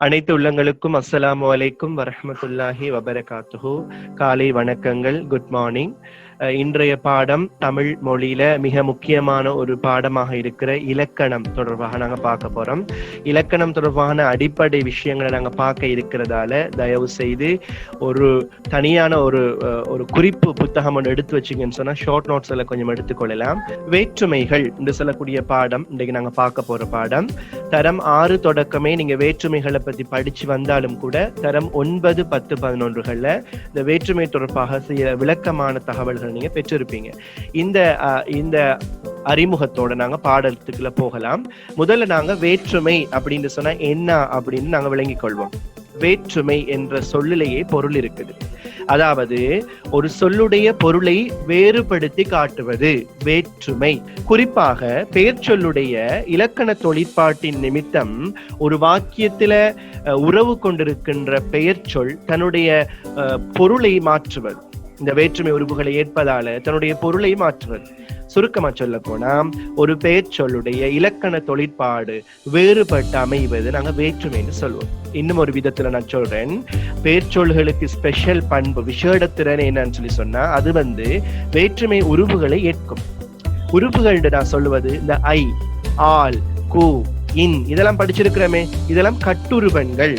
அனைத்து உள்ளங்களுக்கும் அஸ்ஸலாமு அலைக்கும் வரஹ்மத்துல்லாஹி வபரகாத்துஹு. காலை வணக்கங்கள் குட் மார்னிங் இன்றைய பாடம் தமிழ் மொழியில மிக முக்கியமான ஒரு பாடமாக இருக்கிற இலக்கணம் தொடர்பாக நாங்க பார்க்க போறோம். இலக்கணம் தொடர்பான அடிப்படை விஷயங்களை நாங்க பார்க்க இருக்கிறதால தயவு செய்து ஒரு தனியான ஒரு ஒரு குறிப்பு புத்தகம் ஒன்று எடுத்து வச்சீங்கன்னு சொன்னா ஷார்ட் நோட்ஸ் எல்லாம் கொஞ்சம் எடுத்துக்கொள்ளலாம். வேற்றுமைகள் என்று சொல்லக்கூடிய பாடம் இன்றைக்கு நாங்க பார்க்க போற பாடம். தரம் ஆறு தொடக்கமே நீங்க வேற்றுமைகளை பத்தி படிச்சு வந்தாலும் கூட தரம் ஒன்பது பத்து பதினொன்றுகள்ல இந்த வேற்றுமை தொடர்பாக சில விளக்கமான தகவல்கள் நீங்க பெற்றிருப்பீங்க. இந்த இந்த அறிமுகத்தோட நாங்க பாடத்துக்குள்ள போகலாம். முதல்ல நாங்க வேற்றுமை அப்படின்னு சொன்னா என்ன அப்படின்னு நாங்க விளங்கிக் கொள்வோம். வேற்றுமை என்ற சொல்லிலேயே பொருள் இருக்குது. அதாவது ஒரு சொல்லுடைய பொருளை வேறுபடுத்தி காட்டுவது வேற்றுமை. குறிப்பாக பெயர் சொல்லுடைய இலக்கண தொழிற்பாட்டின் நிமித்தம் ஒரு வாக்கியத்துல உறவு கொண்டிருக்கின்ற பெயர் சொல் தன்னுடைய பொருளை மாற்றுவது. இந்த வேற்றுமை உறுப்புகளை ஏற்பதால தன்னுடைய பொருளை மாற்றுவது சுருக்கமா சொல்ல போனா ஒரு பெயர் சொல்லுடைய இலக்கண தொழிற்பாடு வேறுபட்டு அமைவது நாங்க வேற்றுமைன்னு சொல்லுவோம் இன்னும் ஒரு விதத்துல நான் சொல்றேன். பெயர்ச்சொல்களுக்கு ஸ்பெஷல் பண்பு விஷேடத்திறன் என்னன்னு சொல்லி சொன்னா அது வந்து வேற்றுமை உருவுகளை ஏற்கும். உறுப்புகள் நான் சொல்லுவது இந்த ஐ ஆல் கு இன் இதெல்லாம் படிச்சிருக்கிறோமே. இதெல்லாம் கட்டுருவன்கள்.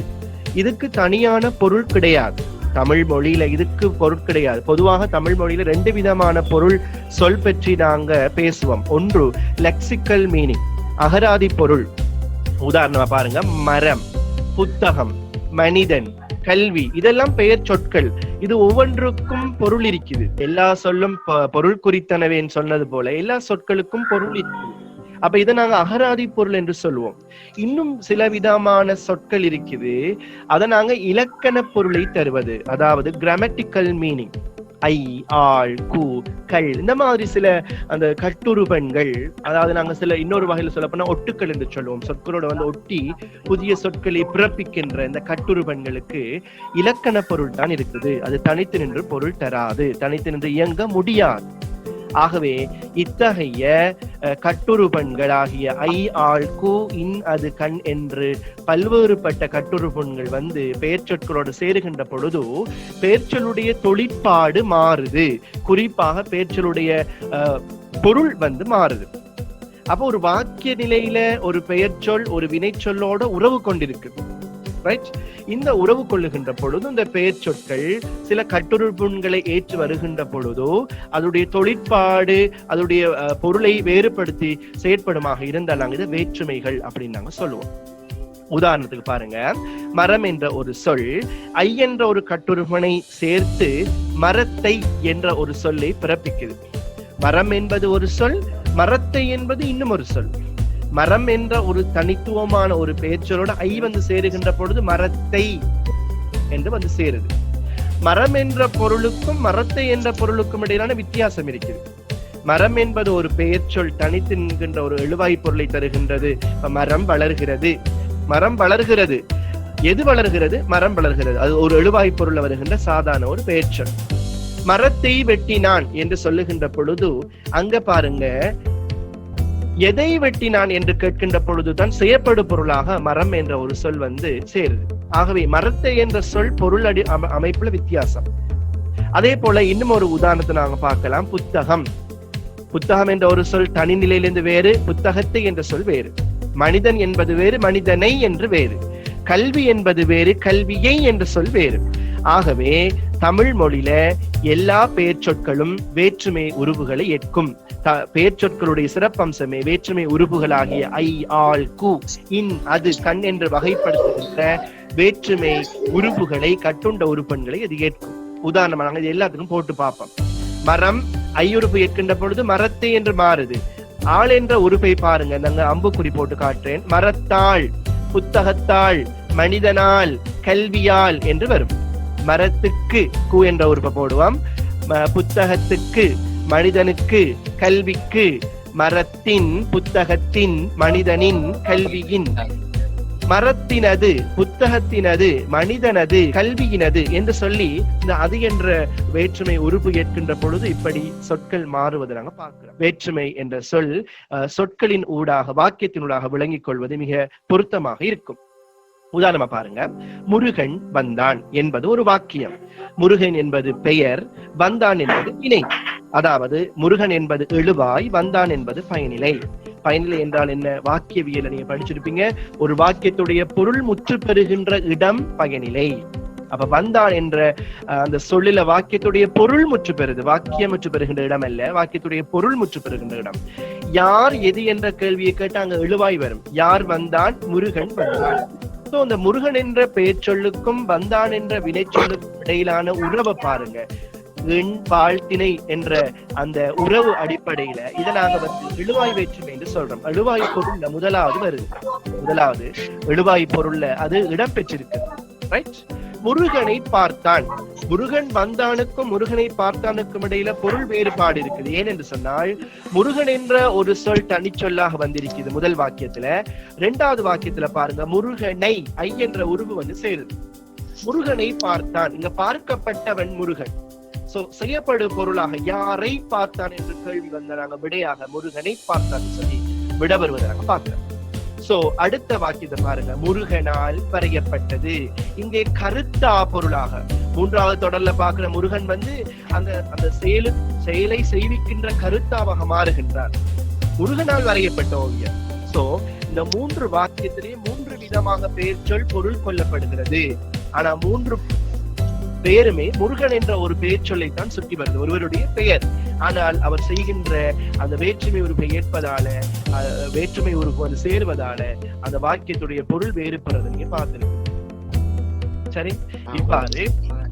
இதுக்கு தனியான பொருள் கிடையாது. தமிழ் மொழியில இதுக்கு பொருள் கிடையாது. பொதுவாக தமிழ் மொழியில ரெண்டு விதமான பொருள் சொல் பற்றி நாங்க பேசுவோம். ஒன்று லெக்சிக்கல் மீனிங் அகராதி பொருள். உதாரணமா பாருங்க மரம் புத்தகம் மனிதன் கல்வி இதெல்லாம் பெயர் சொற்கள். இது ஒவ்வொன்றுக்கும் பொருள் இருக்குது. எல்லா சொல்லும் பொருள் குறித்தனவேன்னு சொன்னது போல எல்லா சொற்களுக்கும் பொருள் இருக்குது. அப்ப இதை நாங்க அகராதி பொருள் என்று சொல்லுவோம். இன்னும் சில விதமான சொற்கள் இருக்குது. அதை நாங்க இலக்கண பொருளை தருவது. அதாவது கிராமட்டிக்கல் மீனிங் ஐ ஆள் கூ கல். இந்த மாதிரி சில அந்த கட்டுருபன்கள் அதாவது நாங்க சில இன்னொரு வகையில சொல்ல போனா ஒட்டுக்கள் என்று சொல்லுவோம். சொற்களோட வந்து ஒட்டி புதிய சொற்களை பிறப்பிக்கின்ற இந்த கட்டுருபன்களுக்கு இலக்கண பொருள் தான் இருக்குது. அது தனித்து நின்று பொருள் தராது. தனித்து நின்று இயங்க முடியாது. ஆகவே இத்தகைய அஹ், கட்டுருபன்களாகிய ஐ ஆள் கு இன் அது கண் என்று பல்வேறுபட்ட கட்டுருபன்கள் வந்து பெயர்ச்சொற்களோடு சேருகின்ற பொழுது பெயர்ச்சொல்லுடைய தொழிற்பாடு மாறுது. குறிப்பாக பெயர்ச்சொல்லுடைய அஹ், பொருள் வந்து மாறுது. அப்போ ஒரு வாக்கிய நிலையில ஒரு பெயர்ச்சொல் ஒரு வினைச்சொல்லோட உறவு கொண்டிருக்கு. ரைட் இந்த உறவு கொள்ளுகின்ற பொழுது இந்த பெயர் சொற்கள் சில கட்டுரைப்புண்களை ஏற்று வருகின்ற பொழுதோ அதனுடைய தொழிற்பாடு அதனுடைய பொருளை வேறுபடுத்தி செயற்படுமாக இருந்தால் நாங்க இதை வேற்றுமைகள் அப்படின்னு நாங்க சொல்லுவோம். உதாரணத்துக்கு பாருங்க மரம் என்ற ஒரு சொல் ஐ என்ற ஒரு கட்டுருவனை சேர்த்து மரத்தை என்ற ஒரு சொல்லை பிறப்பிக்குது. மரம் என்பது ஒரு சொல் மரத்தை என்பது இன்னும் ஒரு சொல். மரம் என்ற ஒரு தனித்துவமான ஒரு பெயர்ச்சொலோட ஐ வந்து சேருகின்ற பொழுது மரத்தை என்று வந்து சேருது. மரம் என்ற பொருளுக்கும் மரத்தை என்ற பொருளுக்கும் இடையிலான வித்தியாசம் இருக்கிறது மரம் என்பது ஒரு பெயர்ச்சொல் தனித்து நின்கின்ற ஒரு எழுவாய் பொருளை தருகின்றது. மரம் வளர்கிறது. மரம் வளர்கிறது. எது வளர்கிறது? மரம் வளர்கிறது. அது ஒரு எழுவாய் பொருள் வருகின்ற சாதாரண ஒரு பெயர்ச்சொல். மரத்தை வெட்டினான் என்று சொல்லுகின்ற பொழுது அங்க பாருங்க எதை வெட்டினான் என்று கேட்கின்ற பொழுதுதான் செய்யப்படு பொருளாக மரம் என்ற ஒரு சொல் வந்து சேருது. ஆகவே மரத்தை என்ற சொல் பொருள் அடி அமைப்புல வித்தியாசம். அதே போல இன்னும் ஒரு உதாரணத்தை நாங்க பார்க்கலாம். புத்தகம். புத்தகம் என்ற ஒரு சொல் தனி நிலையிலிருந்து வேறு புத்தகத்தை என்ற சொல் வேறு. மனிதன் என்பது வேறு மனிதனை என்று வேறு. கல்வி என்பது வேறு கல்வியை என்ற சொல் வேறு. ஆகவே தமிழ் மொழியில எல்லா பெயர் சொற்களும் வேற்றுமை உருவுகளை ஏற்கும். த- சிறப்பம்சமே வேற்றுமை உறுப்புகளாகிய ஐ ஆள் கு இன் அது கண் என்று வகைப்படுத்துகின்ற வேற்றுமை உறுப்புகளை கட்டுண்ட உறுப்பன்களை அது ஏற்கும். உதாரணமா நாங்கள் இது எல்லாத்துக்கும் போட்டு பார்ப்போம். மரம் ஐயுறுப்பு ஏற்கின்ற பொழுது மரத்தை என்று மாறுது. ஆள் என்ற உறுப்பை பாருங்க நாங்க அம்புக்குறி போட்டு காட்டுறேன். மரத்தாள் புத்தகத்தாள் மனிதனால் கல்வியால் என்று வரும். மரத்துக்கு கு என்ற உறுப்பை போடுவோம். புத்தகத்துக்கு மனிதனுக்கு கல்விக்கு மரத்தின் புத்தகத்தின் மனிதனின் கல்வியின். மரத்தினது புத்தகத்தினது மனிதனது கல்வியினது என்று சொல்லி இந்த அது என்ற வேற்றுமை உறுப்பு ஏற்கின்ற பொழுது இப்படி சொற்கள் மாறுவதை நாங்க பார்க்கிறோம். வேற்றுமை என்ற சொல் சொற்களின் ஊடாக வாக்கியத்தின் ஊடாக விளங்கிக் கொள்வது மிக பொருத்தமாக இருக்கும். உதாரணமா பாருங்க. முருகன் வந்தான் என்பது ஒரு வாக்கியம். முருகன் என்பது பெயர் வந்தான் என்பது இணை. அதாவது முருகன் என்பது எழுவாய் வந்தான் என்பது பயனிலை. பயனிலை என்றால் என்ன? வாக்கியவியல் நீங்க படிச்சிருப்பீங்க. ஒரு வாக்கியத்துடைய பொருள் முற்று பெறுகின்ற இடம் பயனிலை. அப்ப வந்தான் என்ற அந்த சொல்லில வாக்கியத்துடைய பொருள் முற்று பெறுது வாக்கியம் முற்று பெறுகின்ற இடம் அல்ல. வாக்கியத்துடைய பொருள் முற்று பெறுகின்ற இடம். யார் எது என்ற கேள்வியை கேட்டு அங்க எழுவாய் வரும். யார் வந்தான்? முருகன் வந்தான். சோ அந்த முருகன் என்ற பெயர் சொல்லுக்கும் வந்தான் என்ற வினைச்சொல்லுக்கும் இடையிலான உறவை பாருங்க. எண் வாழ்த்தினை என்ற அந்த உறவு அடிப்படையில இதை நாங்க வந்து எழுவாய் வேற்றுமை என்று சொல்றோம். எழுவாய் பொருள்ல முதலாவது வருது. முதலாவது எழுவாய் பொருள்ல அது இடம் பெற்றிருக்கு ரைட் முருகனை பார்த்தான். முருகன் வந்தானுக்கும் முருகனை பார்த்தானுக்கும் இடையில பொருள் வேறுபாடு இருக்குது. ஏன் என்று சொன்னால் முருகன் என்ற ஒரு சொல் தனிச்சொல்லாக வந்திருக்குது முதல் வாக்கியத்துல. ரெண்டாவது வாக்கியத்துல பாருங்க முருகனை ஐ என்ற உருவு வந்து சேருது. முருகனை பார்த்தான். இங்க பார்க்கப்பட்டவன் முருகன். சோ செய்யப்படு பொருளாக யாரை பார்த்தான் என்று கேள்வி வந்தனாங்க விடையாக முருகனை பார்த்தான் சொல்லி விட வருவதாக பார்க்கிறோம். சோ அடுத்த வாக்கியத்தை பாருங்க. முருகனால் வரையப்பட்டது. இங்கே கருத்தா பொருளாக. மூன்றாவது தொடர்ல பாக்குற முருகன் வந்து அந்த அந்த செயலு செயலை செய்விக்கின்ற கருத்தாவாக மாறுகின்றார். முருகனால் வரையப்பட்ட ஓவியம் சோ இந்த மூன்று வாக்கியத்திலே மூன்று விதமாக பெயர் சொல் பொருள் கொள்ளப்படுகிறது. ஆனா மூன்று பெயருமே முருகன் என்ற ஒரு பெயர் சொல்லைத்தான் சுற்றி வருது ஒருவருடைய பெயர். ஆனால் அவர் செய்கின்ற அந்த வேற்றுமை உறுப்பை ஏற்பதால வேற்றுமை உறுப்பு அது சேருவதால அந்த வாக்கியத்துடைய பொருள் வேறுபடுறதை நீங்க பார்த்திருக்கீங்க சரி இவ்வாறு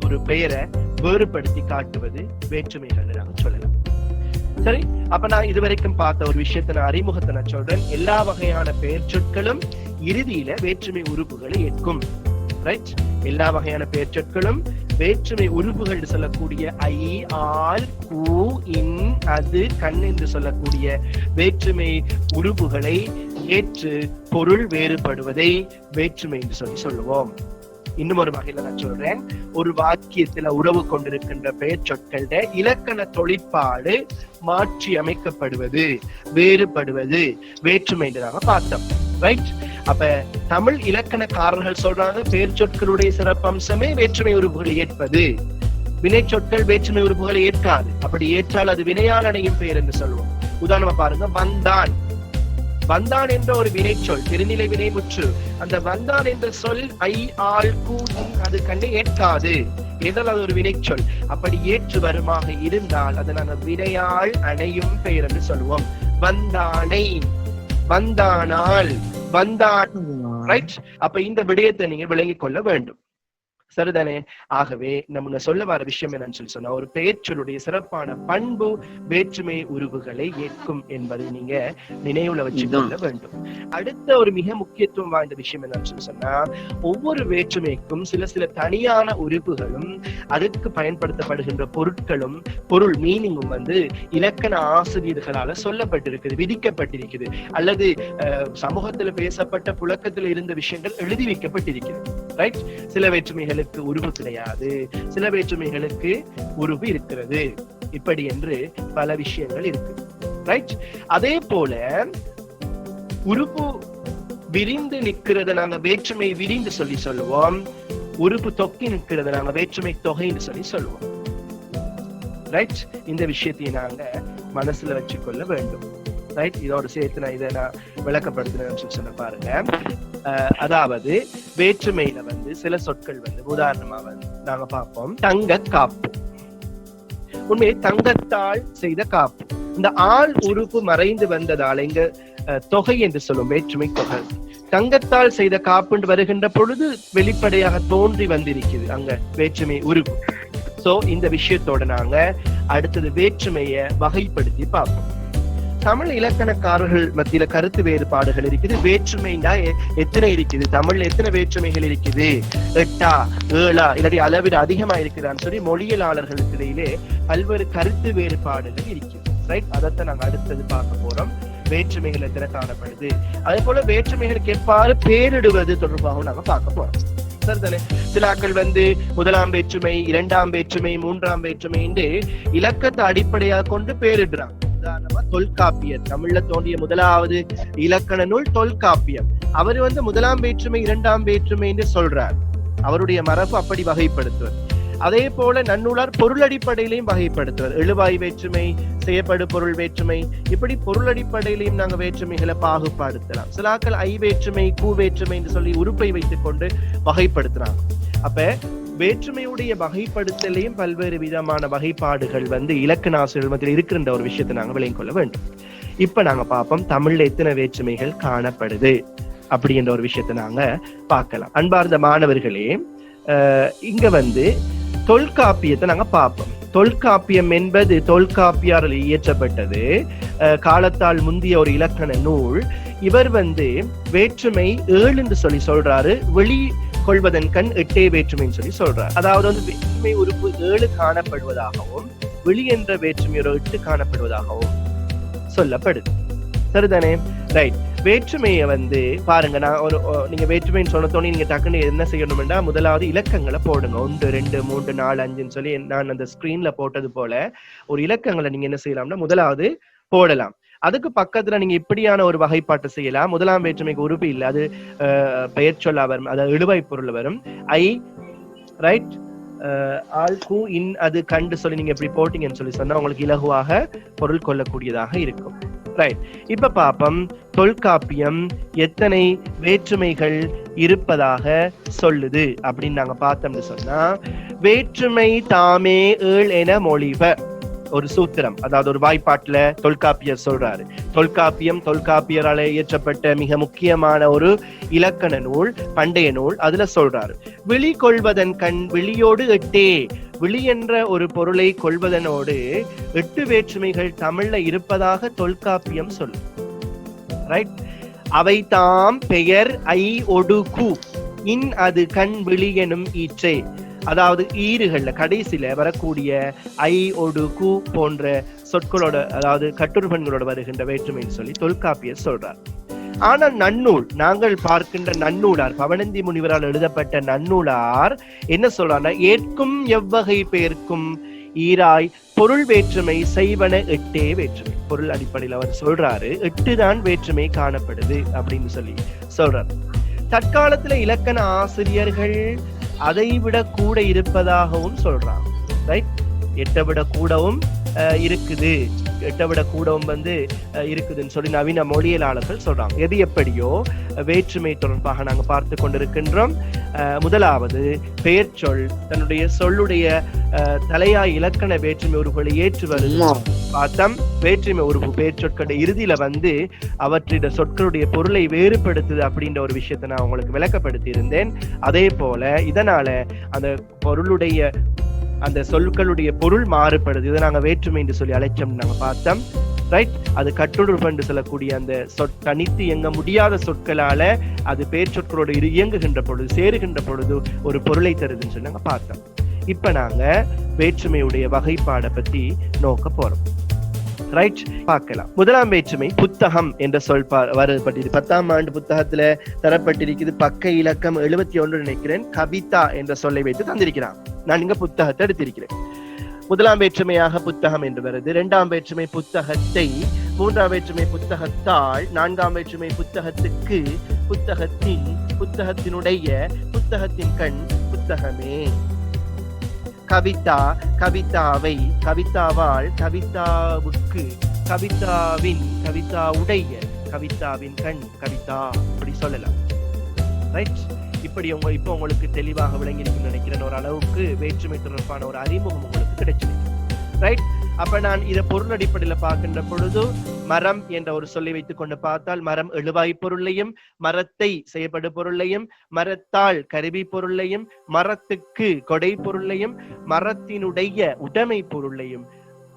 ஒரு பெயரை வேறுபடுத்தி காட்டுவது வேற்றுமைகள் சொல்லலாம். சரி அப்ப நான் இதுவரைக்கும் பார்த்த ஒரு விஷயத்தை நான் அறிமுகத்தை நான் சொல்றேன். எல்லா வகையான பெயர் சொற்களும் இறுதியில வேற்றுமை உறுப்புகளை ஏற்கும். ரைட் எல்லா வகையான பெயர்ச்சொற்களும் வேற்றுமை உறுப்புகள் சொல்லக்கூடிய ஐ ஆல் கூ இன் அது கண் என்று சொல்லக்கூடிய வேற்றுமை உறுப்புகளை ஏற்று பொருள் வேறுபடுவதை வேற்றுமை என்று சொல்லி சொல்லுவோம். இன்னும் ஒரு வகையில நான் சொல்றேன். ஒரு வாக்கியத்துல உறவு கொண்டிருக்கின்ற பெயர் சொற்கள இலக்கண தொழிற்பாடு மாற்றி அமைக்கப்படுவது வேறுபடுவது வேற்றுமை என்று நாம பார்த்தோம். ரைட் அப்ப தமிழ் இலக்கணக்காரர்கள் சொல்றாங்க பேர் சொற்களுடைய சிறப்பம்சமே வேற்றுமை உறுப்புகளை ஏற்பது. வினை சொற்கள் வேற்றுமை உறுப்புகளை ஏற்காது. அப்படி ஏற்றால் அது வினையால் அடையும் பெயர் என்று சொல்லுவோம். உதாரணமா பாருங்க வந்தான். வந்தான் என்ற ஒரு வினைச்சொல் திருநிலை வினை முற்று. அந்த வந்தான் என்ற சொல் ஐ ஆள் கூ அது கண்டு ஏற்காது. என்றால் அது ஒரு வினைச்சொல். அப்படி ஏற்று வருமாக இருந்தால் அதை நாங்கள் வினையால் அணையும் பெயர் என்று சொல்லுவோம். வந்தானை. வந்தானால் வந்தான் ரைட் அப்ப இந்த விடயத்தை நீங்க விளங்கிக் கொள்ள வேண்டும். சரிதானே? ஆகவே நம்ம சொல்ல வர விஷயம் என்னன்னு சொல்லி சொன்னா ஒரு பெயர்ச்சொல்லுடைய சிறப்பான பண்பு வேற்றுமை உருவுகளை ஏற்கும் என்பதை நீங்க நினைவுல வச்சுக்கொள்ள வேண்டும். அடுத்த ஒரு மிக முக்கியத்துவம் வாய்ந்த விஷயம் என்னன்னு சொல்லி சொன்னா ஒவ்வொரு வேற்றுமைக்கும் சில சில தனியான உறுப்புகளும் அதுக்கு பயன்படுத்தப்படுகின்ற பொருட்களும் பொருள் மீனிங்கும் வந்து இலக்கண ஆசிரியர்களால சொல்லப்பட்டிருக்குது விதிக்கப்பட்டிருக்குது அல்லது சமூகத்துல பேசப்பட்ட புழக்கத்துல இருந்த விஷயங்கள் எழுதி வைக்கப்பட்டிருக்கிறது. ரைட் சில வேற்றுமைகளுக்கு உருவு கிடையாது. சில வேற்றுமைகளுக்கு உருவு இருக்கிறது. இப்படி என்று பல விஷயங்கள் இருக்கு. ரைட் அதே போல உறுப்பு விரிந்து நிற்கிறத நாங்க வேற்றுமை விரிந்து சொல்லி சொல்லுவோம். உறுப்பு தொக்கி நிற்கிறத நாங்க வேற்றுமை தொகைன்னு சொல்லி சொல்லுவோம். ரைட் இந்த விஷயத்தை நாங்க மனசுல வச்சுக்கொள்ள வேண்டும். ரைட் இதோட சேர்த்து நான் இதை நான் விளக்கப்படுத்தினேன்னு சொல்லி சொல்ல பாருங்க. அதாவது வேற்றுமையில வந்து சில சொற்கள் வந்து உதாரணமா வந்து நாங்க பார்ப்போம். தங்க காப்பு. உண்மையை தங்கத்தால் செய்த காப்பு. இந்த ஆள் உறுப்பு மறைந்து வந்ததால் இங்க தொகை என்று சொல்லும் வேற்றுமை தொகை. தங்கத்தால் செய்த காப்புண்டு வருகின்ற பொழுது வெளிப்படையாக தோன்றி வந்திருக்குது அங்க வேற்றுமை உறுப்பு சோ இந்த விஷயத்தோட நாங்க அடுத்தது வேற்றுமையை வகைப்படுத்தி பார்ப்போம். தமிழ் இலக்கணக்காரர்கள் மத்தியில கருத்து வேறுபாடுகள் இருக்குது. வேற்றுமைண்டா எத்தனை இருக்குது? தமிழ்ல எத்தனை வேற்றுமைகள் இருக்குது? எட்டா ஏழா இல்லாட்டி அளவிட அதிகமா இருக்குதான்னு சொல்லி மொழியலாளர்களுக்கு இடையிலே பல்வேறு கருத்து வேறுபாடுகள் இருக்குது. ரைட் அதைத்தான் நாங்க அடுத்தது பார்க்க போறோம். வேற்றுமைகள் எத்தனை காணப்படுது? அதே போல வேற்றுமைகளுக்கு எவ்வாறு பேரிடுவது தொடர்பாகவும் நாங்க பார்க்க போறோம். சரிதானே? வந்து முதலாம் வேற்றுமை இரண்டாம் வேற்றுமை மூன்றாம் வேற்றுமை என்று இலக்கத்தை அடிப்படையாக கொண்டு பேரிடுறாங்க. உதாரணமா தொல்காப்பியர். தமிழ்ல தோன்றிய முதலாவது இலக்கண நூல் தொல்காப்பியம். அவர் வந்து முதலாம் வேற்றுமை இரண்டாம் வேற்றுமை என்று சொல்றார். அவருடைய மரபு அப்படி வகைப்படுத்துவர். அதே போல நன்னூலார் பொருள் அடிப்படையிலையும் வகைப்படுத்துவர். எழுவாய் வேற்றுமை செய்யப்படு பொருள் வேற்றுமை இப்படி பொருள் அடிப்படையிலையும் நாங்க வேற்றுமைகளை பாகுபாடுத்தலாம். சிலாக்கள் ஐ வேற்றுமை கூ வேற்றுமை என்று சொல்லி உறுப்பை வைத்துக் கொண்டு வகைப்படுத்துறாங்க. அப்ப வேற்றுமையுடைய வகைப்படுத்தலையும் பல்வேறு விதமான வகைப்பாடுகள் வந்து இலக்கண ஆசிரியர் இருக்கின்ற ஒரு விஷயத்தை நாங்க விளங்கிக் கொள்ள வேண்டும். இப்ப நாங்க பார்ப்போம் தமிழ்ல எத்தனை வேற்றுமைகள் காணப்படுது அப்படின்ற ஒரு விஷயத்தை நாங்க பார்க்கலாம். அன்பார்ந்த மாணவர்களே இங்க வந்து தொல்காப்பியத்தை நாங்க பார்ப்போம். தொல்காப்பியம் என்பது தொல்காப்பியாரில் இயற்றப்பட்டது. காலத்தால் முந்திய ஒரு இலக்கண நூல். இவர் வந்து வேற்றுமை ஏழு என்று சொல்லி சொல்றாரு. வெளி கொள்வதன் கண் எட்டே வேற்றுமைன்னு சொல்லி சொல்றார். அதாவது வந்து வேற்றுமை உறுப்பு ஏழு காணப்படுவதாகவும் வெளி என்ற வேற்றுமை ஒரு எட்டு காணப்படுவதாகவும் சொல்லப்படுது. சரிதானே? ரைட் வேற்றுமையை வந்து பாருங்க நான் ஒரு நீங்க வேற்றுமைன்னு சொன்னதோடனே நீங்க டக்குன்னு என்ன செய்யணும்னா முதலாவது இலக்கங்களை போடுங்க. ஒன்று ரெண்டு மூன்று நாலு அஞ்சுன்னு சொல்லி நான் அந்த ஸ்கிரீன்ல போட்டது போல ஒரு இலக்கங்களை நீங்க என்ன செய்யலாம்னா முதலாவது போடலாம். அதுக்கு பக்கத்துல நீங்க இப்படியான ஒரு வகைப்பாட்டு செய்யலாம். முதலாம் வேற்றுமைக்கு உறுப்பு இல்லை. அது பெயர் சொல்ல வரும். அதாவது இழுவை பொருள் வரும். ஐ ரைட் ஆல் கூ இன் அது கண்டு சொல்லி நீங்க எப்படி போட்டீங்கன்னு சொல்லி சொன்னா உங்களுக்கு இலகுவாக பொருள் கொள்ளக்கூடியதாக இருக்கும். ரைட் இப்ப பாப்பம் தொல்காப்பியம் எத்தனை வேற்றுமைகள் இருப்பதாக சொல்லுது அப்படின்னு நாங்க பார்த்தோம்னு சொன்னா வேற்றுமை தாமே ஏழ் என மொழிப ஒரு சூத்திரம் அதாவது ஒரு வாய்ப்பாட்டுல தொல்காப்பியர் சொல்றாரு. தொல்காப்பியம் தொல்காப்பியரால் இயற்றப்பட்ட மிக முக்கியமான ஒரு இலக்கண நூல் பண்டைய நூல் அதுல சொல்றாரு. விழி கொள்வதன் கண் விழியோடு எட்டே விழி என்ற ஒரு பொருளை கொள்வதனோடு எட்டு வேற்றுமைகள் தமிழ்ல இருப்பதாக தொல்காப்பியம் சொல்லும் ரைட் அவை தாம் பெயர் ஐ ஒடு கு இன் அது கண் விழி எனும் ஈற்றே. அதாவது ஈறுகள்ல கடைசியில வரக்கூடிய ஐ ஒடு கு போன்ற சொற்களோட அதாவது கட்டுருபன்களோட வருகின்ற வேற்றுமைன்னு சொல்லி தொல்காப்பியர் சொல்றார். ஆனால் நன்னூல் நாங்கள் பார்க்கின்ற நன்னூலார் பவனந்தி முனிவரால் எழுதப்பட்ட நன்னூலார் என்ன சொல்றாங்க ஏற்கும் எவ்வகை பெயர்க்கும் ஈராய் பொருள் வேற்றுமை செய்வன எட்டே வேற்றுமை. பொருள் அடிப்படையில் அவர் சொல்றாரு எட்டு தான் வேற்றுமை காணப்படுது அப்படின்னு சொல்லி சொல்றாரு. தற்காலத்துல இலக்கண ஆசிரியர்கள் அதை விட கூட இருப்பதாகவும் சொல்றான். ரைட் எட்டை விட கூடவும் இருக்குது. எட்டை விட கூடவும் வந்து இருக்குதுன்னு சொல்லி நவீன மொழியியலாளர்கள் சொல்றாங்க. எது எப்படியோ வேற்றுமை தொடர்பாக நாங்க பார்த்து கொண்டிருக்கின்றோம். முதலாவது பெயர்ச்சொல் தன்னுடைய சொல்லுடைய அஹ், தலையாய் இலக்கண வேற்றுமை உருவுகளை ஏற்று வருது. பார்த்தம் வேற்றுமை உருவு பெயர்ச்சொற்களுடைய இறுதியில வந்து அவற்றிட சொற்களுடைய பொருளை வேறுபடுத்துது அப்படின்ற ஒரு விஷயத்தை நான் உங்களுக்கு விளக்கப்படுத்தி இருந்தேன் அதே போல இதனால அந்த பொருளுடைய அந்த சொற்களுடைய பொருள் மாறுபடுது. இதை நாங்கள் வேற்றுமை என்று சொல்லி அழைச்சோம் நாங்கள் பார்த்தோம். ரைட் அது கட்டுடுப்பு என்று சொல்லக்கூடிய அந்த சொற் தனித்து இயங்க முடியாத சொற்களால அது பேர் சொற்களோடு இயங்குகின்ற பொழுது சேருகின்ற பொழுது ஒரு பொருளை தருதுன்னு சொல்லி நாங்கள் பார்த்தோம். இப்போ நாங்கள் வேற்றுமையுடைய வகைப்பாடை பற்றி நோக்க போகிறோம் ரைட் பார்க்கலாம். முதலாம் வேற்றுமை புத்தகம் என்ற சொல் வரப்பட்டிருக்கு. பத்தாம் ஆண்டு புத்தகத்துல தரப்பட்டிருக்குது பக்க இலக்கம் எழுபத்தி ஒன்று நினைக்கிறேன் கவிதா என்ற சொல்லை வைத்து தந்திருக்கிறான். நான் இங்க புத்தகத்தை எடுத்திருக்கிறேன். முதலாம் வேற்றுமையாக புத்தகம் என்று வருது. இரண்டாம் வேற்றுமை புத்தகத்தை மூன்றாம் வேற்றுமை புத்தகத்தால் நான்காம் வேற்றுமை புத்தகத்துக்கு புத்தகத்தின் புத்தகத்தினுடைய புத்தகத்தின் கண் புத்தகமே. கவிதா கவிதாவை கவிதாவால் கவிதாவுக்கு கவிதாவின் கவிதா உடைய கவிதாவின் கண் கவிதா அப்படி சொல்லலாம். ரைட் இப்படி உங்க இப்போ உங்களுக்கு தெளிவாக விளங்கியிருக்கும்னு நினைக்கிறேன். ஒரு அளவுக்கு வேற்றுமை தொடர்பான ஒரு அறிமுகம் உங்களுக்கு கிடைச்சிருக்கு. ரைட் அப்ப நான் இதை பொருள் அடிப்படையில பார்க்கின்ற பொழுது மரம் என்ற ஒரு சொல்லை வைத்துக் கொண்டு பார்த்தால் மரம் எழுவாய் பொருளையும் மரத்தை செய்யப்படு பொருளையும் மரத்தால் கருவி பொருளையும் மரத்துக்கு கொடை பொருளையும் மரத்தினுடைய உடைமை பொருளையும்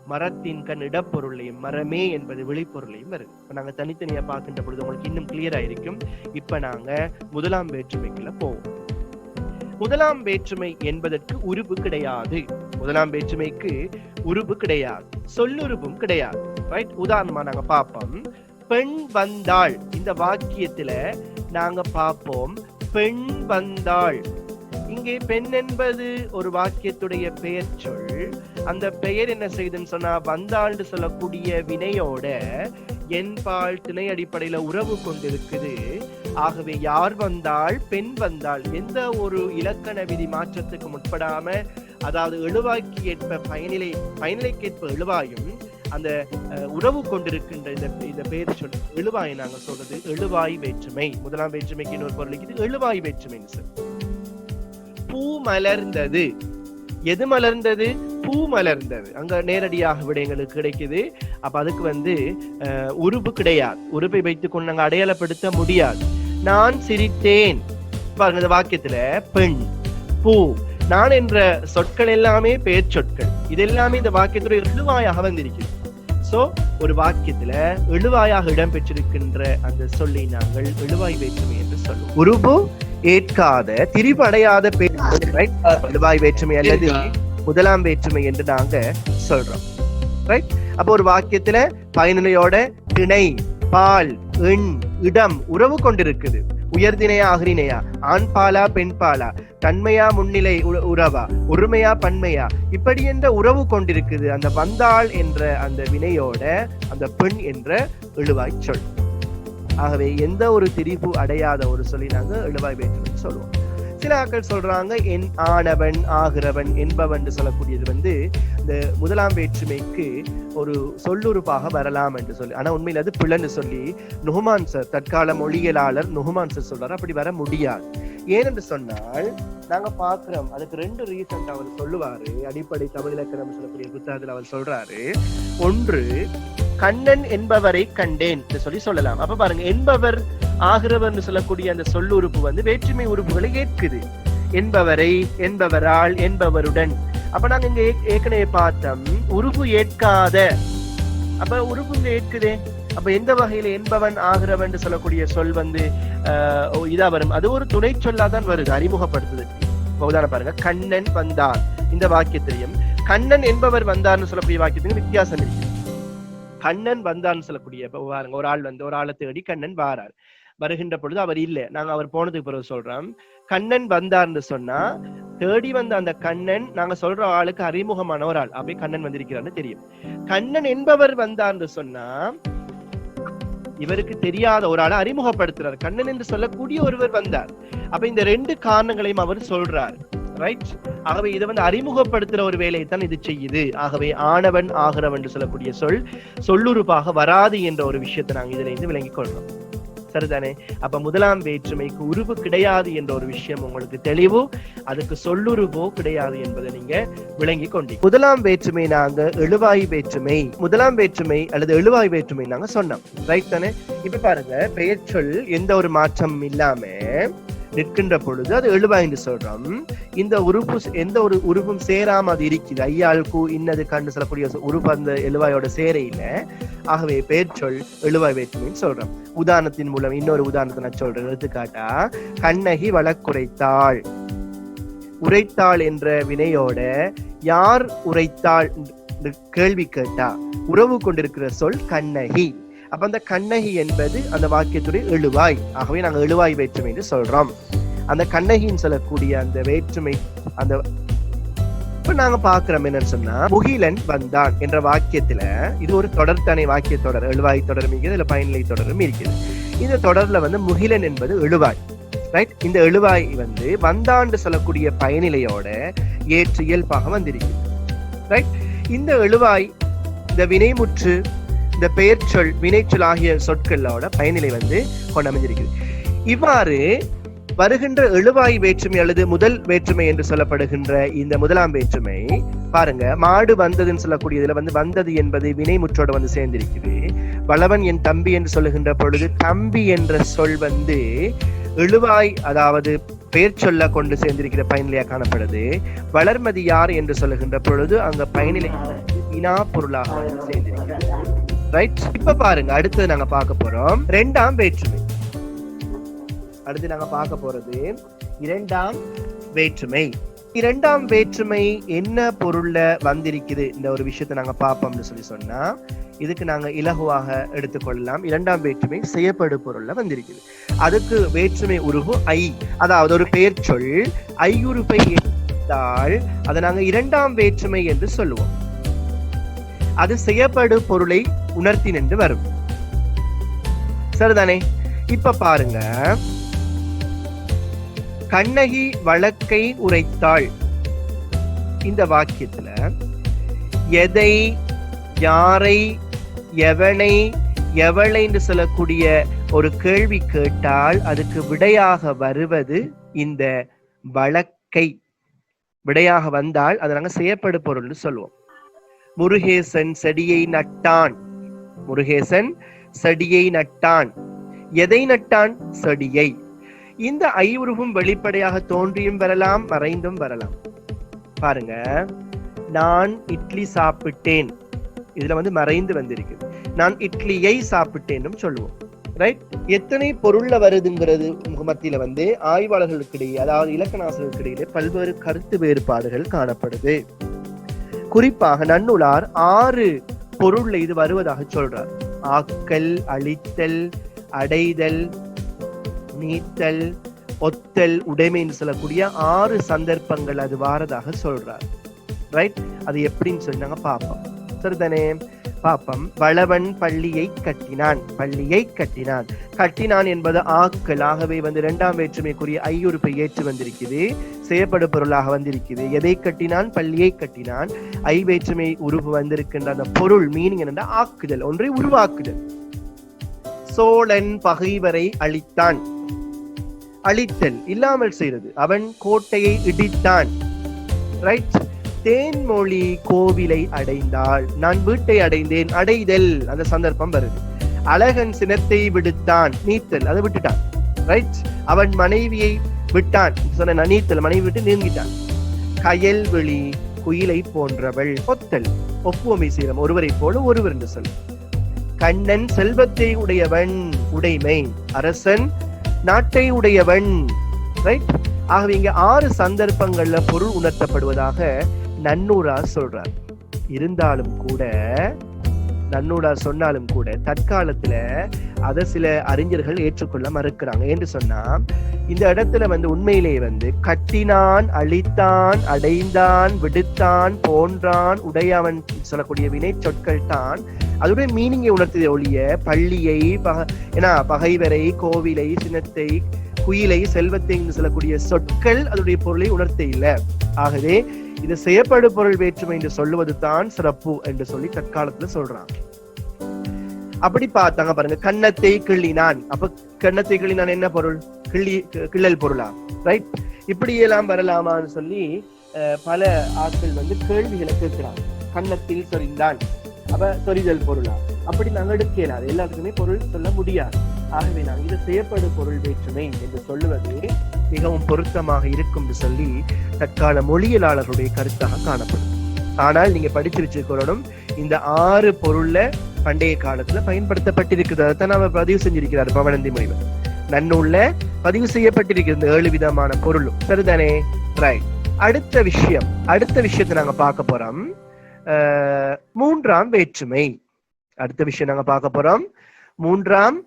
மரத்தின் கண் இடப்பொருளையும் மரமே என்பது வெளிப்பொருளையும் வருது இப்ப நாங்க தனித்தனியா பார்க்கின்ற பொழுது உங்களுக்கு இன்னும் கிளியர் ஆயிருக்கும் இப்ப நாங்க முதலாம் வேற்றுமைக்குள்ள போவோம். முதலாம் வேற்றுமை என்பதற்கு உருவு கிடையாது. முதலாம் வேற்றுமைக்கு உருவு கிடையாது. சொல்லுருவும் கிடையாது. ரைட் உதாரணமா நாங்க பார்ப்போம். பெண் வந்தாள். இந்த வாக்கியத்துல நாங்க பார்ப்போம். பெண் வந்தாள். இங்கே பெண் என்பது ஒரு வாக்கியத்துடைய பெயர் சொல். அந்த பெயர் என்ன செய்யுதுன்னு சொன்னா வந்தாள்னு சொல்லக்கூடிய வினையோட என்பால் திணை அடிப்படையில உறவு கொண்டிருக்குது. ஆகவே யார் வந்தால் பெண் வந்தால் எந்த ஒரு இலக்கண விதி மாற்றத்துக்கு முற்படாம அதாவது எழுவாய்க்கு ஏற்ப பயனிலை பயனிலைக்கேற்ப எழுவாயும் அந்த அஹ், உறவு கொண்டிருக்கின்ற இந்த இந்த பெயர் சொல் எழுவாய் நாங்க சொல்றது எழுவாய் வேற்றுமை. முதலாம் வேற்றுமைக்கு இன்னொரு பொருள் இது எழுவாய் வேற்றுமைன்னு சார் பூ மலர்ந்தது. எது மலர்ந்தது? பூ மலர்ந்தது. அங்க நேரடியாக விடயங்களுக்கு கிடைக்குது. அப்ப அதுக்கு வந்து அஹ், உருபு கிடையாது. உருவை வைத்துக் கொண்டு நாங்க அடையாளப்படுத்த முடியாது. நான் சிரித்தேன். பாருங்க இந்த வாக்கியத்துல பெண் பூ நான் என்ற சொற்கள் எல்லாமே பெயர் சொற்கள் இது எல்லாமே இந்த வாக்கியத்துடைய எழுவாயாக வந்திருக்கிறது. சோ ஒரு வாக்கியத்துல எழுவாயாக இடம்பெற்றிருக்கின்ற அந்த சொல்லை நாங்கள் எழுவாய் வேற்றுமை என்று சொல்லுவோம். உருபு ஏற்காத திரிபடையாத? எழுவாய் வேற்றுமை அல்லது முதலாம் வேற்றுமை என்று நாங்க சொல்றோம். ரைட் அப்போ ஒரு வாக்கியத்துல பயனிலையோட திணை பால் எண் இடம் உறவு கொண்டிருக்குது. உயர்தினையா அகரிணையா ஆண் பாலா பெண் பாலா தன்மையா முன்னிலை உ- உறவா? ஒருமையா பன்மையா? இப்படி என்ற உறவு கொண்டிருக்குது. அந்த வந்தாள் என்ற அந்த வினையோட அந்த பெண் என்ற இழுவாய் சொல். ஆகவே எந்த ஒரு திரிபு அடையாத ஒரு சொல்லி நாங்க இழுவாய் வேற்றுமை சொல்லுவோம். சில ஆக்கள் சொல்றாங்க என் ஆனவன் ஆகிறவன் என்பவன் சொல்லக்கூடியது வந்து இந்த முதலாம் வேற்றுமைக்கு ஒரு சொல்லுறுப்பாக வரலாம் என்று சொல்லி ஆனா உண்மையில் அது பிள்ளைன்னு சொல்லி நுகுமான் சார் தற்கால மொழியியலாளர் நுகுமான் சார் சொல்றாரு அப்படி வர முடியாது. ஏனென்று சொன்னால் நாங்க பாக்குறோம் அதுக்கு ரெண்டு ரீசன் அவர் சொல்லுவாரு. அடிப்படை தமிழ் இலக்கணம் சொல்லக்கூடிய புத்தகத்தில் அவர் சொல்றாரு. ஒன்று கண்ணன் என்பவரை கண்டேன் என்று சொல்லி சொல்லலாம். அப்ப பாருங்க என்பவர் ஆகிறவர்னு சொல்லக்கூடிய அந்த சொல்லுறுப்பு வந்து வேற்றுமை உறுப்புகளை ஏற்குது. என்பவரை என்பவரால் என்பவருடன் அப்ப நாங்க இங்க ஏ- ஏற்கனவே பார்த்தோம். உறுப்பு ஏற்காத. அப்ப உறுப்பு இங்க ஏற்குதே? அப்ப எந்த வகையில என்பவன் ஆகிறவன் சொல்லக்கூடிய சொல் வந்து ஆஹ், இதா வரும். அது ஒரு துணை சொல்லாதான் வருது அறிமுகப்படுத்துது. உதாரணம் பாருங்க கண்ணன் வந்தார் இந்த வாக்கியத்திலையும் கண்ணன் என்பவர் வந்தார்னு சொல்லக்கூடிய வாக்கியத்துக்கு வித்தியாசம் இருக்கு. கண்ணன் வந்தார்னு சொல்லக்கூடிய பாருங்க ஒரு ஆள் வந்து ஒரு ஆளை தேடி கண்ணன் வாரார். வருகின்ற பொழுது அவர் இல்ல. நாங்க அவர் போனதுக்கு பிறகு சொல்றோம் கண்ணன் வந்தார்னு சொன்னா தேடி வந்த அந்த கண்ணன் நாங்க சொல்ற ஆளுக்கு அறிமுகமான ஒரு ஆள் அப்படியே கண்ணன் வந்திருக்கிறான்னு தெரியும். கண்ணன் என்பவர் வந்தார்னு சொன்னா இவருக்கு தெரியாத ஒரு ஆளை அறிமுகப்படுத்துறார். கண்ணன் என்று சொல்லக்கூடிய ஒருவர் வந்தார். அப்ப இந்த ரெண்டு காரணங்களையும் அவர் சொல்றார். ரைட் ஆகவே இதை வந்து அறிமுகப்படுத்துற ஒரு வேலையை தான் இது செய்யுது. ஆகவே ஆனவன் ஆகிறவன் என்று சொல்லக்கூடிய சொல் சொல்லுறுப்பாக வராது என்ற ஒரு விஷயத்தை நாங்க இதுல இருந்து விளங்கிக் கொள்றோம். சரிதானே? அப்ப முதலாம் வேற்றுமைக்கு உருவு கிடையாது என்ற ஒரு விஷயம் உங்களுக்கு தெளிவு அதுக்கு சொல்லுருவோ கிடையாது என்பதை நீங்க விளங்கி கொண்டீங்க. முதலாம் வேற்றுமை நாங்க எழுவாய் வேற்றுமை. முதலாம் வேற்றுமை அல்லது எழுவாய் வேற்றுமை நாங்க சொன்னோம். ரைட் தானே? இப்ப பாருங்க பெயர் சொல் எந்த ஒரு மாற்றம் இல்லாம நிற்கின்ற பொழுது அது எழுவாய்ன்னு சொல்றோம் இந்த உறுப்பு எந்த ஒரு உறுப்பும் சேராம அது இருக்குது ஐயாளுக்கு இன்னது கண்டு சொல்லக்கூடிய உறுப்பு அந்த எழுவாயோட சேரையில ஆகவே பெயர் சொல் எழுவாய் வேற்றுமைன்னு சொல்றோம் உதாரணத்தின் மூலம் இன்னொரு உதாரணத்தை நான் சொல்றேன். எடுத்துக்காட்டா கண்ணகி வழக்குரைத்தாள் உரைத்தாள் என்ற வினையோட யார் உரைத்தாள்? கேள்வி கேட்டா உறவு கொண்டிருக்கிற சொல் கண்ணகி. அப்ப அந்த கண்ணகி என்பது அந்த வாக்கியத்துடைய எழுவாய். ஆகவே நாங்கள் எழுவாய் வேற்றுமை என்று சொல்றோம். அந்த கண்ணகின்னு சொல்லக்கூடிய அந்த வேற்றுமை அந்த இப்ப நாங்க பாக்குறோம் என்னன்னு சொன்னா முகிலன் வந்தான் என்ற வாக்கியத்துல இது ஒரு தொடர் தொடர்த்தனை வாக்கிய தொடர் எழுவாய் தொடரும் இருக்குது இதுல பயனிலை தொடரும் இருக்குது இந்த தொடர்ல வந்து முகிலன் என்பது எழுவாய். ரைட் இந்த எழுவாய் வந்து வந்தாண்டு சொல்லக்கூடிய பயனிலையோட ஏற்று இயல்பாக வந்திருக்கு ரைட் இந்த எழுவாய் இந்த வினைமுற்று இந்த பெயர்ச்சொல் வினைச்சொல் ஆகிய சொற்களோட பயனிலை வந்து கொண்டமைஞ்சிருக்குது. இவ்வாறு வருகின்ற எழுவாய் வேற்றுமை அல்லது முதல் வேற்றுமை என்று சொல்லப்படுகின்ற இந்த முதலாம் வேற்றுமை பாருங்க மாடு வந்ததுன்னு சொல்லக்கூடியதுல வந்து வந்தது என்பது வினைமுற்றோட வந்து சேர்ந்திருக்குது. வளவன் என் தம்பி என்று சொல்லுகின்ற பொழுது தம்பி என்ற சொல் வந்து எழுவாய் அதாவது பெயர் சொல்ல கொண்டு சேர்ந்திருக்கிற பயனிலையா காணப்படுது. வளர்மதி யார் என்று சொல்லுகின்ற பொழுது அங்க பயனிலை வினா பொருளாக சேர்ந்திருக்கிறது ரைட் இப்ப பாருங்க அடுத்து நாங்க பார்க்க போறோம். ரெண்டாம் வேற்றுமை. அடுத்து நாங்க பார்க்க போறது இரண்டாம் வேற்றுமை. இரண்டாம் வேற்றுமை என்ன பொருள்ல வந்திருக்குது? இந்த ஒரு விஷயத்தை நாங்க பார்ப்போம்னு சொல்லி சொன்னா இதுக்கு நாங்க இலகுவாக எடுத்துக்கொள்ளலாம் இரண்டாம் வேற்றுமை செய்யப்படு பொருள்ல வந்திருக்குது. அதுக்கு வேற்றுமை உருகு ஐ. அதாவது ஒரு பெயர் சொல் ஐயுறுப்பை எடுத்தால் அதை நாங்க இரண்டாம் வேற்றுமை என்று சொல்லுவோம். அது செய்யப்படு பொருளை உணர்த்தி நின்று வரும். சரிதானே? இப்ப பாருங்க. கண்ணகி வழக்கை உரைத்தாள். இந்த வாக்கியத்துல எதை யாரை எவனை எவளை என்று சொல்லக்கூடிய ஒரு கேள்வி கேட்டால் அதுக்கு விடையாக வருவது இந்த வழக்கை. விடையாக வந்தால் அதை நாங்க செய்யப்படு பொருள்னு சொல்லுவோம். முருகேசன் செடியை நட்டான். முருகேசன் செடியை நட்டான். எதை நட்டான்? செடியை. இந்த ஐயுருவும் வெளிப்படையாக தோன்றியும் வரலாம் மறைந்தும் வரலாம். பாருங்க நான் இட்லி சாப்பிட்டேன். இதுல வந்து மறைந்து வந்திருக்கு நான் இட்லியை சாப்பிட்டேன்னு சொல்லுவோம். ரைட் எத்தனை பொருள்ல வருதுங்கிறது மத்தியில வந்து ஆய்வாளர்களுக்கு இடையே அதாவது இலக்கணாசிரியர்களுக்கு பல்வேறு கருத்து வேறுபாடுகள் காணப்படுது. குறிப்பாக நன்னுளார் ஆறு பொருள்ல இது வருவதாக சொல்றார். ஆக்கல் அழித்தல் அடைதல் நீத்தல் ஒத்தல் உடைமை என்று சொல்லக்கூடிய ஆறு சந்தர்ப்பங்கள் அது வாரதாக சொல்றார். ரைட் அது எப்படின்னு சொல்லி நாங்க பார்ப்போம். சரிதானே? பாப்பம் வளவன் பள்ளியை கட்டினான் பள்ளியை கட்டினான். கட்டினான் என்பது ஆக்கள். ஆகவே வந்து இரண்டாம் வேற்றுமைக்குரிய ஐயுறுப்பை ஏற்று வந்திருக்குது செய்யப்படு பொருளாக வந்திருக்குது. எதை கட்டினான்? பள்ளியை கட்டினான். ஐ வேற்றுமை உருவு வந்திருக்கின்ற அந்த பொருள் மீனிங் என்ன ஆக்குதல். ஒன்றை உருவாக்குதல். சோழன் பகைவரை அழித்தான். அழித்தல் இல்லாமல் செய்தது. அவன் கோட்டையை இடித்தான். ரைட் தேன்மொழி கோவிலை அடைந்தாள். நான் வீட்டை அடைந்தேன். அடைதல். அந்த சந்தர்ப்பம் வருது. அழகன் சினத்தை விடுத்தான். நீத்தல். அதை விட்டுட்டான். ரைட் அவன் மனைவியை விட்டான். சொன்ன நீத்தல். மனைவி விட்டு நீங்கிட்டான். கயல்வெளி குயிலை போன்றவள். ஒத்தல். ஒப்புவமை சீரம். ஒருவரை போல ஒருவர் என்று சொல். கண்ணன் செல்வத்தை உடையவன். உடைமை. அரசன் நாட்டை உடையவன். ரைட் ஆகவே இங்க ஆறு சந்தர்ப்பங்கள்ல பொருள் உணர்த்தப்படுவதாக நன்னூரா சொல்றார். இருந்தாலும் கூட நன்னூரா சொன்னாலும் கூட தற்காலத்துல அதை சில அறிஞர்கள் ஏற்றுக்கொள்ள மறுக்கிறாங்க. என்று சொன்னா இந்த இடத்துல வந்து உண்மையிலே வந்து கட்டினான் அழித்தான் அடைந்தான் விடுத்தான் போன்றான் உடையவன் சொல்லக்கூடிய வினை சொற்கள் தான். அதோடைய மீனிங்கை உணர்த்திய ஒழிய பள்ளியை பக ஏன்னா பகைவரை கோவிலை சினத்தை குயிலை செல்வத்தை சொல்லக்கூடிய சொற்கள் அதனுடைய பொருளை உணர்த்த இல்லை. ஆகவே இது செய்யப்படு பொருள் வேற்றுமை என்று சொல்லுவது தான் சிறப்பு என்று சொல்லி தற்காலத்துல சொல்றான். அப்படி பார்த்தாங்க பாருங்க கண்ணத்தை கிள்ளினான். அப்ப கண்ணத்தை கிள்ளினான் என்ன பொருள்? கிள்ளி கிள்ளல் பொருளா? ரைட் இப்படி எல்லாம் வரலாமான்னு சொல்லி பல ஆட்கள் வந்து கேள்விகளை கேட்கிறாங்க. கன்னத்தில் சொரிந்தான். அப்ப சொரிதல் பொருளா? அப்படி நாங்கள் எடுக்கலாம் எல்லாத்துக்குமே பொருள் சொல்ல முடியாது. ஆகவே நாங்கள் இது செய்யப்படு பொருள் வேற்றுமை என்று சொல்லுவது மிகவும் பொருத்தமாக இருக்கும் என்று சொல்லி தற்கால மொழியலாளர்களுடைய கருத்தாக காணப்படும். ஆனால் நீங்க படித்து வச்சிருக்கிறோம் இந்த ஆறு பொருள்ல பண்டைய காலத்துல பயன்படுத்தப்பட்டிருக்கிறது. தான் அவர் பதிவு செஞ்சிருக்கிறார் பவனந்தி முனிவர். நன்னூல்ல பதிவு செய்யப்பட்டிருக்கிறது ஏழு விதமான பொருளும். சரிதானே? ரைட் அடுத்த விஷயம். அடுத்த விஷயத்தை நாங்க பார்க்க போறோம். மூன்றாம் வேற்றுமை. அடுத்த விஷயம் நாங்க பார்க்க போறோம். மூன்றாம்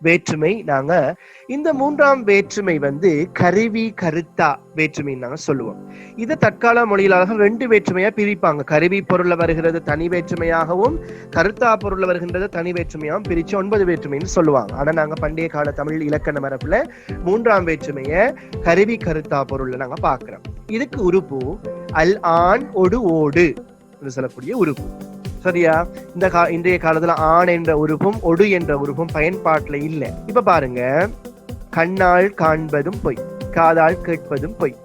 வேற்றுமை நாங்க. இந்த மூன்றாம் வேற்றுமை வந்து கருவி கருத்தா வேற்றுமைன்னு நாங்க சொல்லுவோம். இதை தற்கால மொழியிலாக ரெண்டு வேற்றுமையா பிரிப்பாங்க. கருவி பொருள்ல வருகிறது தனி வேற்றுமையாகவும் கருத்தா பொருள்ல வருகின்றது தனி வேற்றுமையாகவும் பிரிச்சு ஒன்பது வேற்றுமைன்னு சொல்லுவாங்க. ஆனா நாங்க பண்டைய கால தமிழ் இலக்கண மரப்புல மூன்றாம் வேற்றுமைய கருவி கருத்தா பொருள்ல நாங்க பாக்குறோம் இதுக்கு உறுப்பு அல் ஆண் ஒடு ஓடு சொல்லக்கூடிய உறுப்பு. சரியா? இந்த கா இன்றைய காலத்துல ஆண் என்ற உறுப்பும் ஒடு என்ற உறுப்பும் பயன்பாட்டுல இல்ல. இப்ப பாருங்க. கண்ணால் காண்பதும் பொய் காதால் கேட்பதும் பொய்.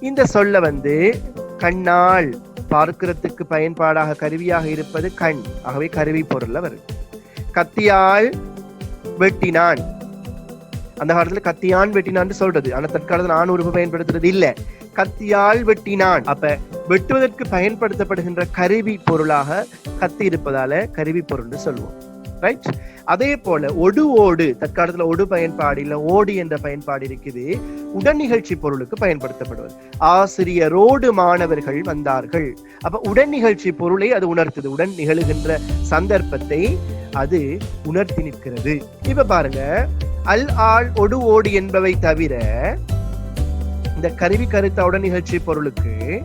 இந்த சொல்ல வந்து கண்ணால் பார்க்கிறதுக்கு பயன்பாடாக கருவியாக இருப்பது கண். ஆகவே கருவி பொருள்ல வருது. கத்தியால் வெட்டினான். அந்த காலத்துல கத்தியான் வெட்டினான்னு சொல்றது. ஆனா தற்காலத்துல ஆண் உறுப்பு பயன்படுத்துறது இல்ல. கத்தியால் வெட்டினான். அப்ப வெட்டுவதற்கு பயன்படுத்தப்படுகின்ற கருவி பொருளாக கத்தி இருப்பதால கருவி பொருள்னு சொல்லுவோம். ரைட் அதே போல ஒடு ஓடு தற்காலத்துல ஒடு பயன்பாடு இல்ல ஓடு என்ற பயன்பாடு இருக்குது. உடன் நிகழ்ச்சி பொருளுக்கு பயன்படுத்தப்படுவது. ஆசிரியரோடு மாணவர்கள் வந்தார்கள். அப்ப உடன் நிகழ்ச்சி பொருளை அது உணர்த்துது. உடன் நிகழுகின்ற சந்தர்ப்பத்தை அது உணர்த்தி நிற்கிறது. இப்ப பாருங்க அல் ஆள் ஒடு ஓடு என்பவை தவிர இந்த கருவி கருத்த உடன் நிகழ்ச்சி பொருளுக்கு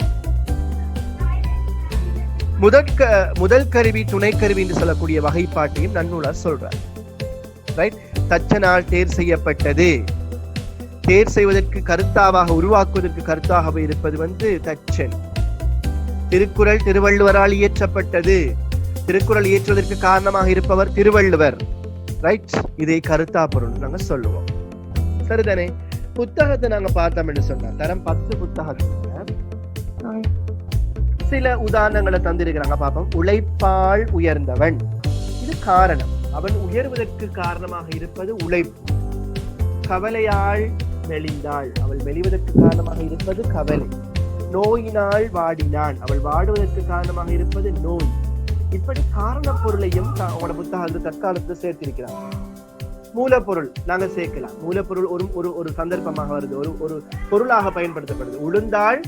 முதற் முதல் கருவி துணை கருவி என்று சொல்லக்கூடிய வகைப்பாட்டையும் நன்னூலார் சொல்றார். ரைட் தச்சனால் தேர் செய்யப்பட்டது. தேர் செய்வதற்கு கருத்தாவாக உருவாக்குவதற்கு கருத்தாக இருப்பது வந்து தச்சன். திருக்குறள் திருவள்ளுவரால் இயற்றப்பட்டது. திருக்குறள் இயற்றுவதற்கு காரணமாக இருப்பவர் திருவள்ளுவர். ரைட் இதை கருத்தா பொருள் நாங்க சொல்லுவோம். சரிதானே? புத்தகத்தை நாங்க பார்த்தோம் என்று சொன்னா தரம் பத்து புத்தகத்துல சில உதாரணங்களை தந்திருக்கிறாங்க. பாப்போம் உழைப்பால் உயர்ந்தவன். இது காரணம். அவன் உயர்வதற்கு காரணமாக இருப்பது உழைப்பு. கவலையால் மெலிந்தாள். அவள் மெலிவதற்கு காரணமாக இருப்பது கவலை. நோயினால் வாடினான். அவள் வாடுவதற்கு காரணமாக இருப்பது நோய். இப்படி காரண பொருளையும் அவனோட புத்தகத்தை தற்காலத்தில் சேர்த்திருக்கிறான். மூலப்பொருள் நாங்க சேர்க்கலாம். மூலப்பொருள் ஒரு ஒரு ஒரு சந்தர்ப்பமாக வருது. ஒரு ஒரு பொருளாக பயன்படுத்தப்படுது. உளுந்தாள்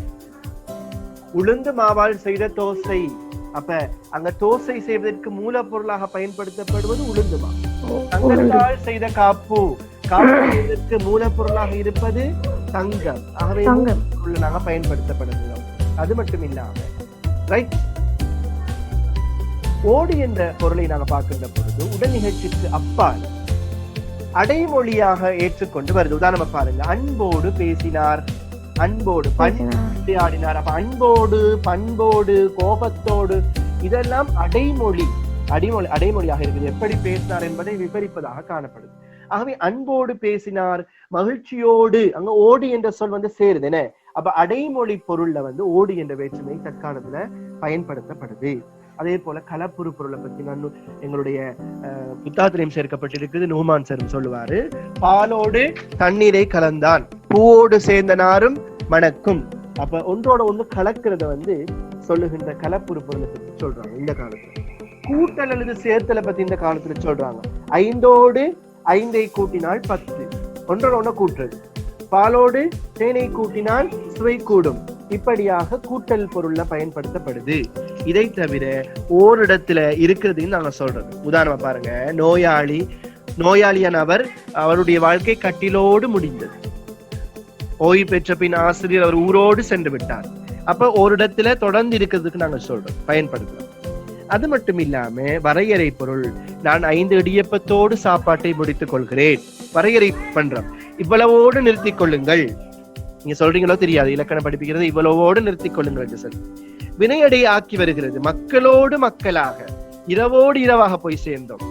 உளுந்து மாவால் செய்த தோசை. அப்ப அங்க தோசை செய்வதற்கு மூலப்பொருளாக பயன்படுத்தப்படுவது உளுந்து மா தங்கத்தால் செய்த காப்பு. காப்பு செய்வதற்கு மூலப்பொருளாக இருப்பது தங்கம். ஆகவே. மூலப்பொருளாக பயன்படுத்தப்படுகிறோம். அது மட்டும் இல்லாம ரைட் ஓடு என்ற பொருளை நாங்க பார்க்கின்ற பொழுது உடல் நிகழ்ச்சிக்கு அப்பால் அடைமொழியாக ஏற்றுக்கொண்டு வருது. உதாரணமா பாருங்க. அன்போடு பேசினார். அன்போடு பண் விளையாடினார் அப்ப அன்போடு பண்போடு கோபத்தோடு இதெல்லாம் அடைமொழி அடைமொழி அடைமொழியாக இருக்குது. எப்படி பேசினார் என்பதை விவரிப்பதாக காணப்படுது. ஆகவே அன்போடு பேசினார் மகிழ்ச்சியோடு அங்க ஓடு என்ற சொல் வந்து சேருது. என்ன? அப்ப அடைமொழி பொருள்ல வந்து ஓடு என்ற வேற்றுமை தற்காலத்துல பயன்படுத்தப்படுது. அதே போல கலப்புரு பொருளை பத்தி நான் எங்களுடைய அஹ், புத்தாத்திரையும் சேர்க்கப்பட்டிருக்குது. நோமான் சரும் சொல்லுவாரு பாலோடு தண்ணீரை கலந்தான் பூவோடு சேர்ந்த நாரும் மணக்கும். அப்ப ஒன்றோட ஒன்று கலக்கிறத வந்து சொல்லுகின்ற கலப்புரு பொருளை பத்தி சொல்றாங்க இந்த காலத்துல. கூட்டல் அல்லது சேர்த்தலை பத்தி இந்த காலத்துல சொல்றாங்க. ஐந்தோடு ஐந்தை கூட்டினால் பத்து. ஒன்றோட ஒண்ணு கூட்டுறது பாலோடு தேனை கூட்டினால் சுவை கூடும். இப்படியாக கூட்டல் பொருள்ல பயன்படுத்தப்படுது. இதை தவிர ஓரிடத்துல இருக்கிறதுன்னு நாங்க சொல்றது. உதாரணமா பாருங்க நோயாளி நோயாளியான அவர் அவருடைய வாழ்க்கை கட்டிலோடு முடிந்தது. ஓய்வு பெற்ற பின் ஆசிரியர் அவர் ஊரோடு சென்று விட்டார். அப்ப ஒரு இடத்துல தொடர்ந்து இருக்கிறதுக்கு நாங்க சொல்றோம் பயன்படுத்துறோம். அது மட்டும் இல்லாம வரையறை பொருள் நான் ஐந்து இடியப்பத்தோடு சாப்பாட்டை முடித்துக் கொள்கிறேன். வரையறை பண்றோம். இவ்வளவோடு நிறுத்திக் கொள்ளுங்கள். நீங்க சொல்றீங்களோ தெரியாது இலக்கணம் படிப்பிக்கிறது இவ்வளவோடு நிறுத்திக் கொள்ளுங்கள் என்று சொல்லி. வினையடை ஆக்கி வருகிறது. மக்களோடு மக்களாக இரவோடு இரவாக போய் சேர்ந்தோம்.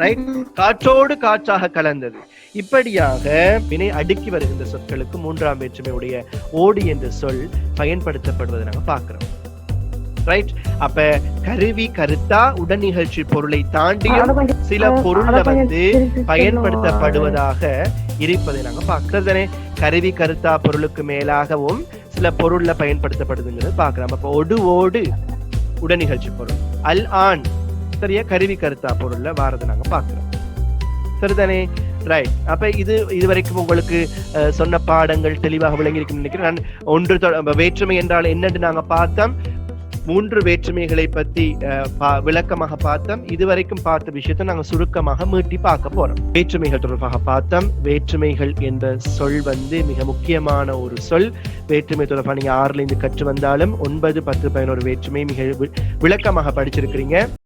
ரைட் காற்றோடு காற்றாக கலந்தது. இப்படியாக வினை அடுக்கி வருகின்ற சொற்களுக்கு மூன்றாம் வேற்றுமை உடைய ஓடு என்ற சொல் பயன்படுத்தப்படுவதை நாங்க பார்க்கிறோம். ரைட் அப்ப கருவி கருத்தா உடன் நிகழ்ச்சி பொருளை தாண்டியும் சில பொருள்ல வந்து பயன்படுத்தப்படுவதாக இருப்பதை நாங்க பார்க்கிறதானே கருவி கருத்தா பொருளுக்கு மேலாகவும் சில பொருள்ல பயன்படுத்தப்படுதுங்கிறது பாக்குறோம் அப்ப ஒடு ஓடு உட நிகழ்ச்சி பொருள். அல் ஆன் சரியா? கருவி கருத்தா பொருள்ல வாரதை நாங்க பாக்குறோம் சரிதானே? ரைட் அப்ப இது இதுவரைக்கும் உங்களுக்கு சொன்ன பாடங்கள் தெளிவாக விளங்கியிருக்கும் நினைக்கிறேன். நான் ஒன்று வேற்றுமை என்றால் என்னன்னு நாங்க பார்த்தோம் மூன்று வேற்றுமைகளை பத்தி பா- விளக்கமாக பார்த்தோம். இதுவரைக்கும் பார்த்த விஷயத்தை நாங்க சுருக்கமாக மீட்டி பார்க்க போறோம். வேற்றுமைகள் தொடர்பாக பார்த்தோம். வேற்றுமைகள் என்ற சொல் வந்து மிக முக்கியமான ஒரு சொல். வேற்றுமை தொடர்பாக நீங்க ஆறுல இருந்து கற்று வந்தாலும் ஒன்பது பத்து பதினோரு வேற்றுமை மிக வி- விளக்கமாக படிச்சிருக்கிறீங்க.